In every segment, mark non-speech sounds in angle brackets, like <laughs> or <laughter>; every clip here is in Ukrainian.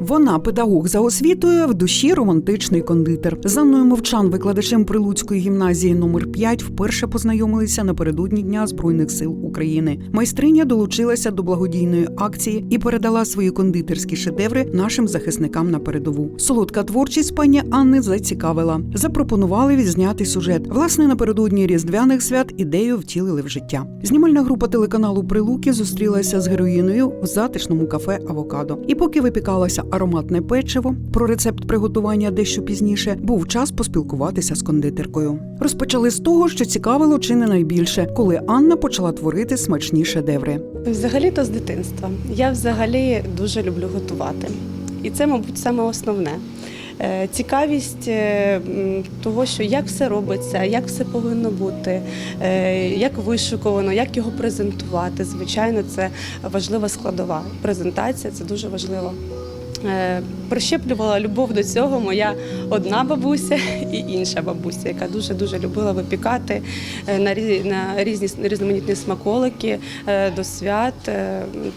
Вона педагог за освітою, в душі романтичний кондитер. З Анною Мовчан, викладачем Прилуцької гімназії номер 5 вперше познайомилися напередодні Дня Збройних сил України. Майстриня долучилася до благодійної акції і передала свої кондитерські шедеври нашим захисникам на передову. Солодка творчість пані Анни зацікавила. Запропонували відзняти сюжет. Власне, напередодні різдвяних свят ідею втілили в життя. Знімальна група телеканалу Прилуки зустрілася з героїною в затишному кафе Авокадо. І поки випікалося ароматне печиво, про рецепт приготування дещо пізніше, був час поспілкуватися з кондитеркою. Розпочали з того, що цікавило чи не найбільше, коли Анна почала творити смачні шедеври. Взагалі-то з дитинства. Я взагалі дуже люблю готувати. І це, мабуть, саме основне. Е, Цікавість е, того, що як все робиться, як все повинно бути, е, як вишиковано, як його презентувати. Звичайно, це важлива складова. Презентація це дуже важливо. Е, Прищеплювала любов до цього моя одна бабуся і інша бабуся, яка дуже дуже любила випікати е, на рі- на різні різноманітні смаколики е, до свят.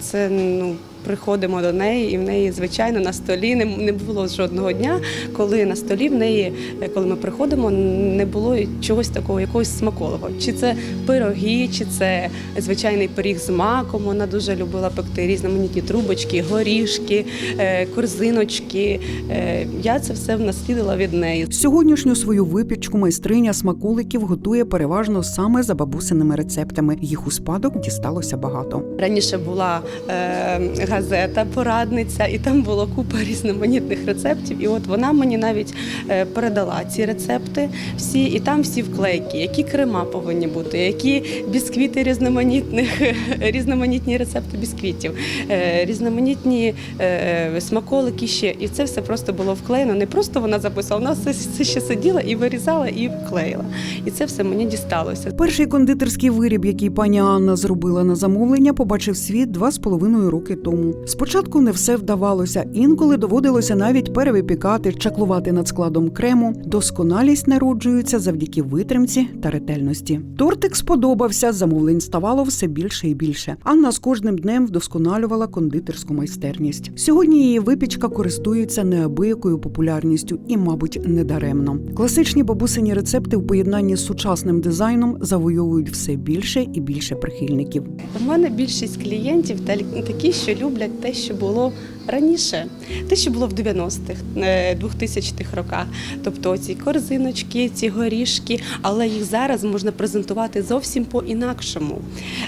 Це ну. Приходимо до неї, і в неї, звичайно, на столі не, не було жодного дня, коли на столі в неї, е, коли ми приходимо, не було чогось такого, якогось смаколого. Чи це пироги, чи це звичайний пиріг з маком. Вона дуже любила пекти різноманітні трубочки, горішки, е, корзиночки. Е, Я це все наслідила від неї. Сьогоднішню свою випічку майстриня смаколиків готує переважно саме за бабусиними рецептами. Їх у спадок дісталося багато. Раніше була е, газета, порадниця, і там було купа різноманітних рецептів. І от вона мені навіть е, передала ці рецепти всі, і там всі вклейки, які крема повинні бути, які бісквіти різноманітних, <laughs> різноманітні рецепти бісквітів, е, різноманітні е, смаколики ще. І це все просто було вклеєно. Не просто вона записала, вона це ще сиділа і вирізала, і вклеїла. І це все мені дісталося. Перший кондитерський виріб, який пані Анна зробила на замовлення, побачив світ два з половиною роки тому. Спочатку не все вдавалося, інколи доводилося навіть перевипікати, чаклувати над складом крему. Досконалість народжується завдяки витримці та ретельності. Тортик сподобався, замовлень ставало все більше і більше. Анна з кожним днем вдосконалювала кондитерську майстерність. Сьогодні її випічка користується неабиякою популярністю і, мабуть, недаремно. Класичні бабусині рецепти в поєднанні з сучасним дизайном завойовують все більше і більше прихильників. У мене більшість клієнтів та- такі, що люблять те, що було раніше, те, що було в 90-х, е, 2000-х роках. Тобто ці корзиночки, ці горішки, але їх зараз можна презентувати зовсім по-інакшому.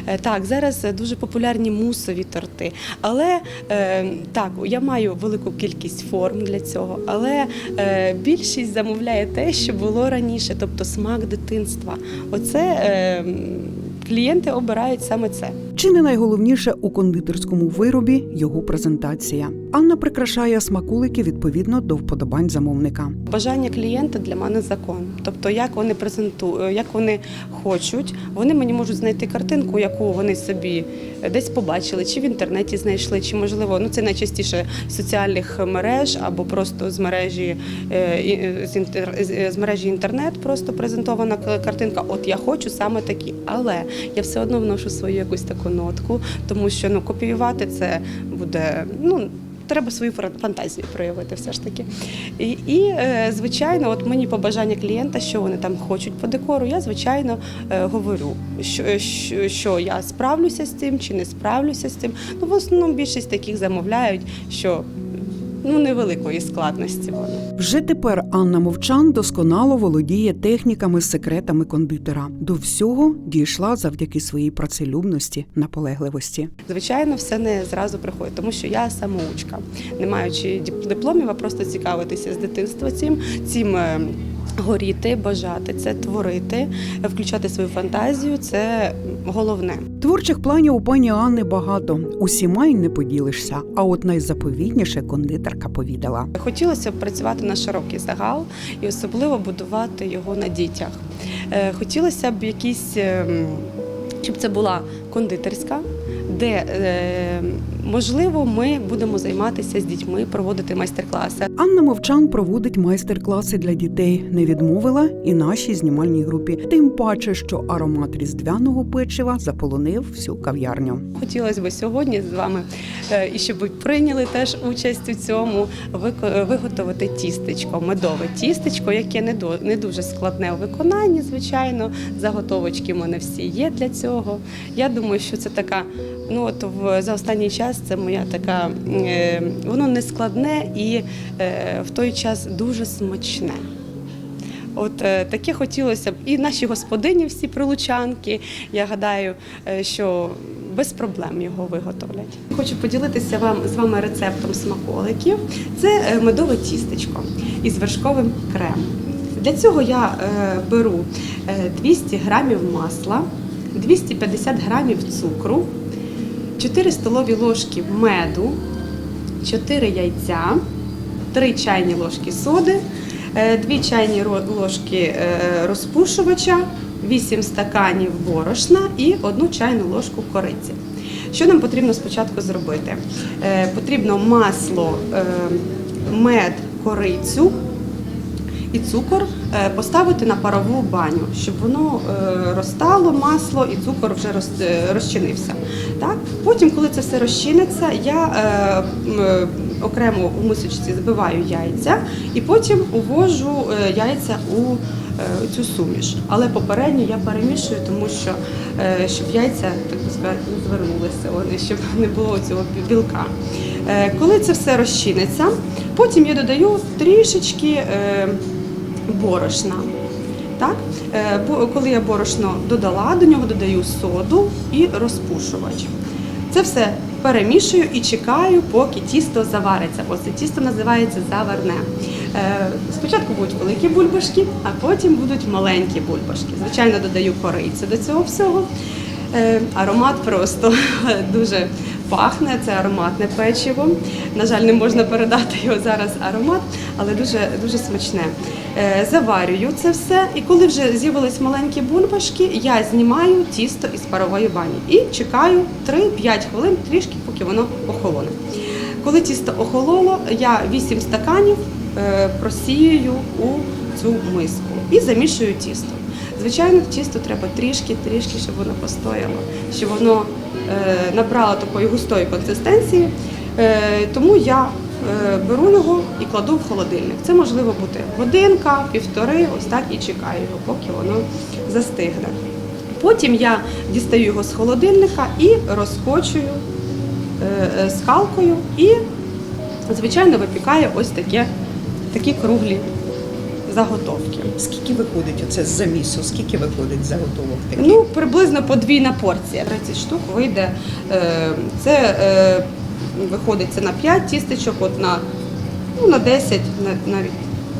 Е, Так, зараз е, дуже популярні мусові торти. Але е, так, я маю велику кількість форм для цього, але е, більшість замовляє те, що було раніше, тобто смак дитинства. Оце е, клієнти обирають саме це. Чи не найголовніше у кондитерському виробі його презентація? Анна прикрашає смакулики відповідно до вподобань замовника. Бажання клієнта для мене закон. Тобто, як вони презентують, як вони хочуть, вони мені можуть знайти картинку, яку вони собі десь побачили, чи в інтернеті знайшли, чи можливо, ну це найчастіше з соціальних мереж або просто з мережі е, з, інтер, з- з мережі інтернет, просто презентована картинка. От я хочу саме такі, але я все одно вношу свою якусь таку нотку, тому що ну копіювати це буде ну. Треба свою фантазію проявити все ж таки. І, і е, звичайно, от мені побажання клієнта, що вони там хочуть по декору, я звичайно е, говорю, що, що, що я справлюся з цим чи не справлюся з цим. Ну, в основному більшість таких замовляють, що ну невеликої складності Вони Вже тепер Анна Мовчан досконало володіє техніками секретами кондитера. До всього дійшла завдяки своїй працелюбності, наполегливості. Звичайно, все не зразу приходить, тому що я самоучка, не маючи дипломів, а просто цікавитися з дитинства цим, цим е, горіти, бажати це творити, включати свою фантазію це головне. Творчих планів у пані Анни багато. Усіма й не поділишся. А от найзаповітніше кондитерка повідала. Хотілося б працювати на широкий загал і особливо будувати його на дітях. Е, Хотілося б якісь, ем, щоб це була кондитерська, де е, можливо ми будемо займатися з дітьми, проводити майстер-класи. Анна Мовчан проводить майстер-класи для дітей. Не відмовила і нашій знімальній групі. Тим паче, що аромат різдвяного печива заполонив всю кав'ярню. Хотілося б сьогодні з вами, е, і щоб ви прийняли теж участь у цьому, виготовити тістечко, медове тістечко, яке не дуже складне у виконанні. Звичайно, заготовочки в мене всі є для цього. Я думаю, що це така. Ну от в за останній час це моя така, е, воно не складне і е, в той час дуже смачне. От е, таке хотілося б і наші господині, всі прилучанки. Я гадаю, е, що без проблем його виготовлять. Хочу поділитися вам з вами рецептом смаколиків. Це е, медове тістечко із вершковим кремом. Для цього я беру е, 200 грамів масла, 250 грамів цукру, 4 столові ложки меду, 4 яйця, 3 чайні ложки соди, 2 чайні ложки е, розпушувача, 8 стаканів борошна і 1 чайну ложку кориці. Що нам потрібно спочатку зробити? Е, Потрібно масло, е, мед, корицю і цукор е, поставити на парову баню, щоб воно е, розтало масло і цукор вже е, розчинився. Так? Потім, коли це все розчиниться, я окремо у мисочці збиваю яйця і потім увожу яйця у цю суміш. Але попередньо я перемішую, тому що щоб яйця, так сказати, не звернулися, вони, щоб не було цього білка. Коли це все розчиниться, потім я додаю трішечки борошна. Так? Е, Коли я борошно додала, до нього додаю соду і розпушувач. Це все перемішую і чекаю, поки тісто завариться, бо це тісто називається заварне. Е, Спочатку будуть великі бульбашки, а потім будуть маленькі бульбашки. Звичайно, додаю корицю до цього всього. Е, Аромат просто <laughs> дуже пахне, це ароматне печиво. На жаль, не можна передати його зараз аромат, але дуже, дуже смачне. Е, Заварюю це все, і коли вже з'явились маленькі бульбашки, я знімаю тісто із парової бані і чекаю 3-5 хвилин, трішки, поки воно охолоне. Коли тісто охололо, я 8 стаканів е, просіюю у цю миску і замішую тісто. Звичайно, тісто треба трішки-трішки, щоб воно постояло, щоб воно е, набрало такої густої консистенції. Е, тому я е, беру його і кладу в холодильник. Це можливо бути годинка, півтори, ось так і чекаю його, поки воно застигне. Потім я дістаю його з холодильника і розкочую скалкою і, звичайно, випікаю ось таке, такі круглі заготовки. Скільки виходить оце з замісу? Скільки виходить заготовок таких? Ну, приблизно подвійна порція. 30 штук вийде. е, Це е, виходить це на 5 тістечок, от на, ну, на 10, навіть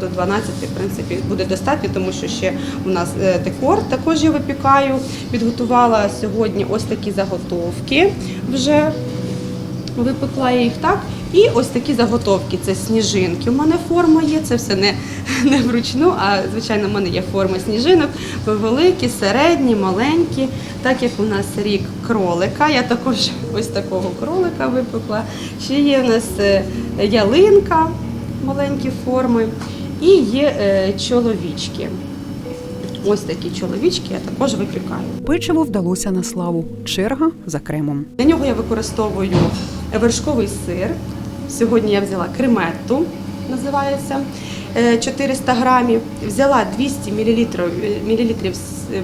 до 12, в принципі, буде достатньо, тому що ще у нас е, декор також я випікаю. Підготувала сьогодні ось такі заготовки вже випекла я їх так. І ось такі заготовки. Це сніжинки. У мене форма є. Це все не, <laughs> не вручну, а звичайно, в мене є форма сніжинок. Великі, середні, маленькі. Так як у нас рік кролика, я також <laughs> ось такого кролика випекла. Ще є у нас е, ялинка, маленькі форми, і є е, чоловічки. Ось такі чоловічки я також випікаю. Печиво вдалося на славу. Черга за кремом. Для нього я використовую вершковий сир. Сьогодні я взяла креметту, називається е, 400 грамів. Взяла 200 мл,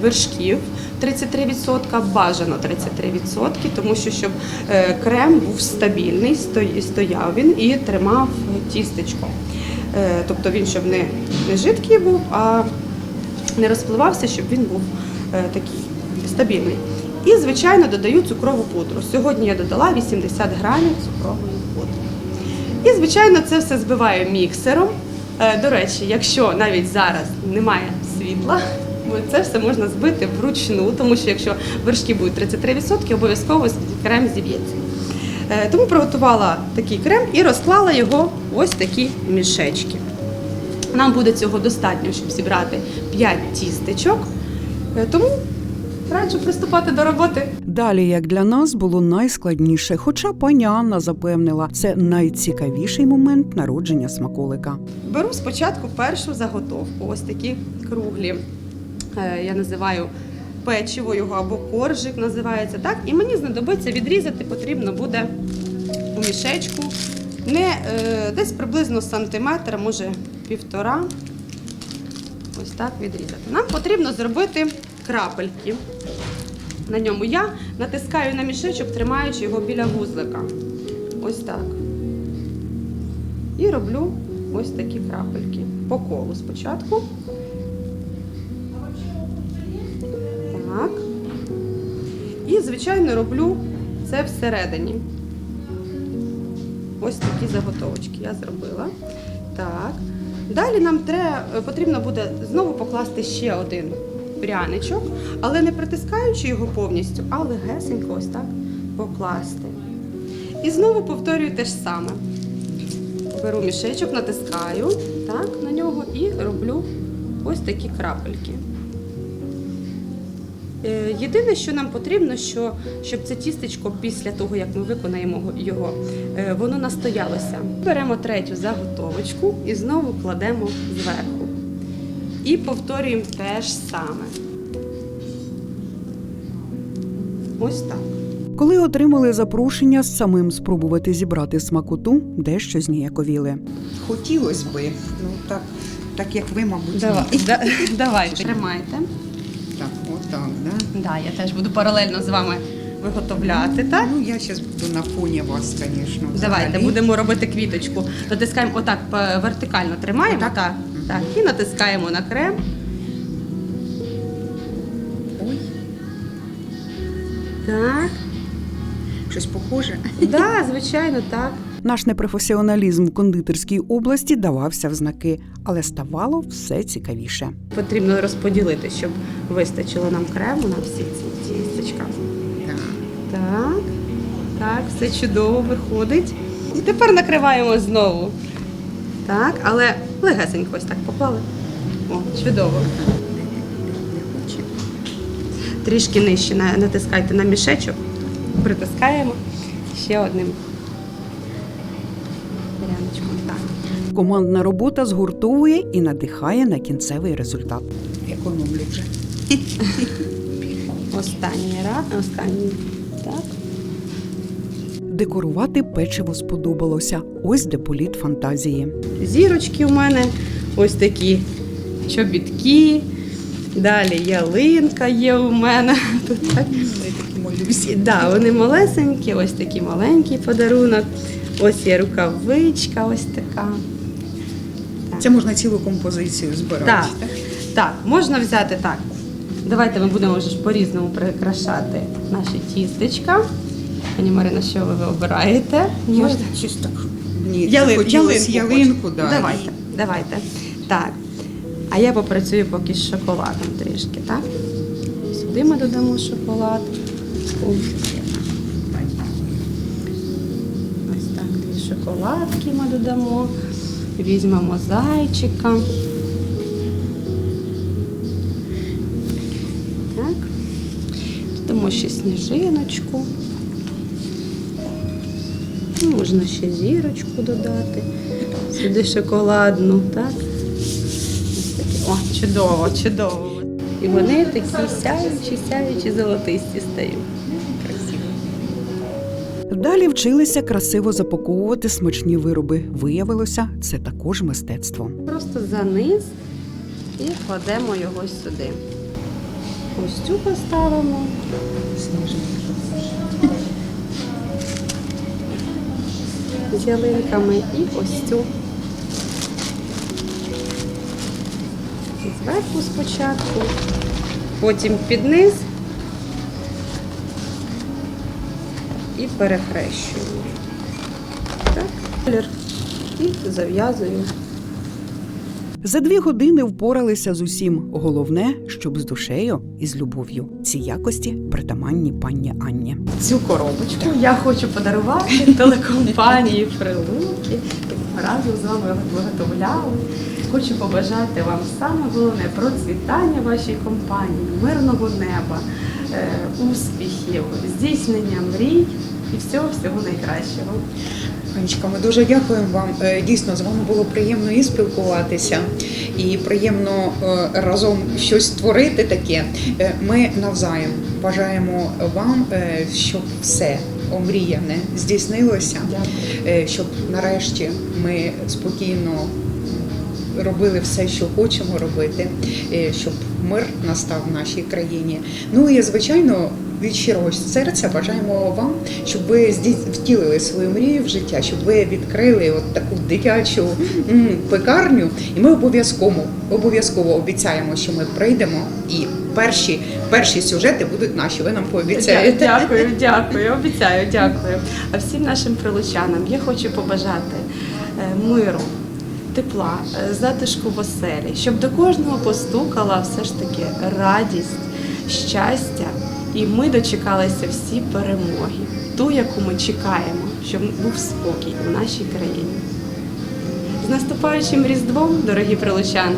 вершків 33%, бажано 33%, тому що щоб е, крем був стабільний, стояв він і тримав тістечко. Е, Тобто він щоб не, не жидкий був, а не розпливався, щоб він був е, такий стабільний. І, звичайно, додаю цукрову пудру. Сьогодні я додала 80 грамів цукрової пудри. І, звичайно, це все збиваю міксером. Е, До речі, якщо навіть зараз немає світла, це все можна збити вручну, тому що якщо вершки будуть 33%, обов'язково крем зіб'ється. Е, Тому приготувала такий крем і розклала його в ось такі мішечки. Нам буде цього достатньо, щоб зібрати 5 тістечок. Е, Тому раджу приступати до роботи. Далі, як для нас, було найскладніше, хоча пані Анна запевнила, це найцікавіший момент народження смаколика. Беру спочатку першу заготовку, ось такі круглі. Е, Я називаю печиво його або коржик називається. Так? І мені знадобиться відрізати потрібно буде у мішечку не е, десь приблизно сантиметр, може півтора. Ось так відрізати. Нам потрібно зробити крапельки. На ньому я натискаю на мішечок, тримаючи його біля вузлика. Ось так. І роблю ось такі крапельки. По колу спочатку. Так. І, звичайно, роблю це всередині. Ось такі заготовочки я зробила. Так. Далі нам треба, потрібно буде знову покласти ще один пряничок, але не притискаючи його повністю, а легесенько ось так покласти. І знову повторюю те ж саме. Беру мішечок, натискаю так, на нього і роблю ось такі крапельки. Е, Єдине, що нам потрібно, що, щоб це тістечко після того, як ми виконаємо його, е, воно настоялося. Беремо третю заготовочку і знову кладемо зверху. І повторюємо те ж саме. Ось так. Коли отримали запрошення самим спробувати зібрати смакоту, дещо зніяковіли. Хотілося би, ну так, так як ви, мабуть, Давай, да, <laughs> давайте. Тримайте. Так, отак, да? Да, я теж буду паралельно з вами виготовляти, так? Ну, я зараз буду на фоні вас, звісно. Давайте взагалі. будемо робити квіточку. Натискаємо отак вертикально тримаємо. Отак? Так, так. І натискаємо на крем. Ой, Так. щось похоже. <laughs> Да, звичайно, так. Наш непрофесіоналізм в кондитерській області давався в знаки, але ставало все цікавіше. Потрібно розподілити, щоб вистачило нам крему на всі ці тістечка. Так. Так, так, все чудово виходить. І тепер накриваємо знову. Так, але легесенько ось так поклали. О, чудово. Трішки нижче натискайте на мішечок, притискаємо ще одним. Так. Командна робота згуртовує і надихає на кінцевий результат. Економлю вже. <laughs> Останній раз, останній. Так. Декорувати печиво сподобалося. Ось де політ фантазії. Зірочки у мене ось такі чобітки. Далі ялинка є у мене. <laughs> Тут так. Вони такі. Да, вони малесенькі, ось такий маленький подарунок. Ось є рукавичка, ось така. Це можна цілу композицію збирати. Так, так, можна взяти так. Давайте ми будемо вже ж по-різному прикрашати наші тістечка. Пані Марина, що ви обираєте? Я Можна? щось так. Ні, Ялин- ялинку ялинку, да. Давайте, давайте. Так. А я попрацюю поки з шоколадом трішки, так? Сюди ми додамо шоколад. Ось Ось так, дві шоколадки ми додамо. Візьмемо зайчика. Так. Додамо ще сніжиночку. Можна ще зірочку додати. Сюди шоколадну, так? О, чудово, чудово. І вони такі сяючі, сяючі, золотисті стають. Красиво. Далі вчилися красиво запаковувати смачні вироби. Виявилося, це також мистецтво. Просто за низ і кладемо його сюди. Ось цю поставимо. З ялинками і ось цю. Зверху спочатку, потім під низ і перехрещуємо. Так, колір. І зав'язую. За дві години впоралися з усім. Головне, щоб з душею і з любов'ю. Ці якості притаманні пані Анні. Цю коробочку я хочу подарувати <laughs> телекомпанії Прилуки. Разом з вами виготовляли. Хочу побажати вам саме головне процвітання вашій компанії, мирного неба, е, успіхів, здійснення мрій і всього всього найкращого. Анечка, ми дуже дякуємо вам. Е, Дійсно, з вами було приємно і спілкуватися, і приємно е, разом щось створити таке. Е, Ми навзаєм бажаємо вам, щоб все омріяне здійснилося, е, щоб нарешті ми спокійно робили все, що хочемо робити, щоб мир настав в нашій країні. Ну і звичайно. Від щирого серця бажаємо вам, щоб ви втілили свою мрію в життя, щоб ви відкрили от таку дитячу пекарню. І ми обов'язково обов'язково обіцяємо, що ми прийдемо і перші, перші сюжети будуть наші. Ви нам пообіцяєте. Дякую, дякую, обіцяю, дякую. А всім нашим прилучанам я хочу побажати е, миру, тепла, е, затишку в оселі, щоб до кожного постукала все ж таки радість, щастя, і ми дочекалися всі перемоги, ту, яку ми чекаємо, щоб був спокій у нашій країні. З наступаючим Різдвом, дорогі прилучани!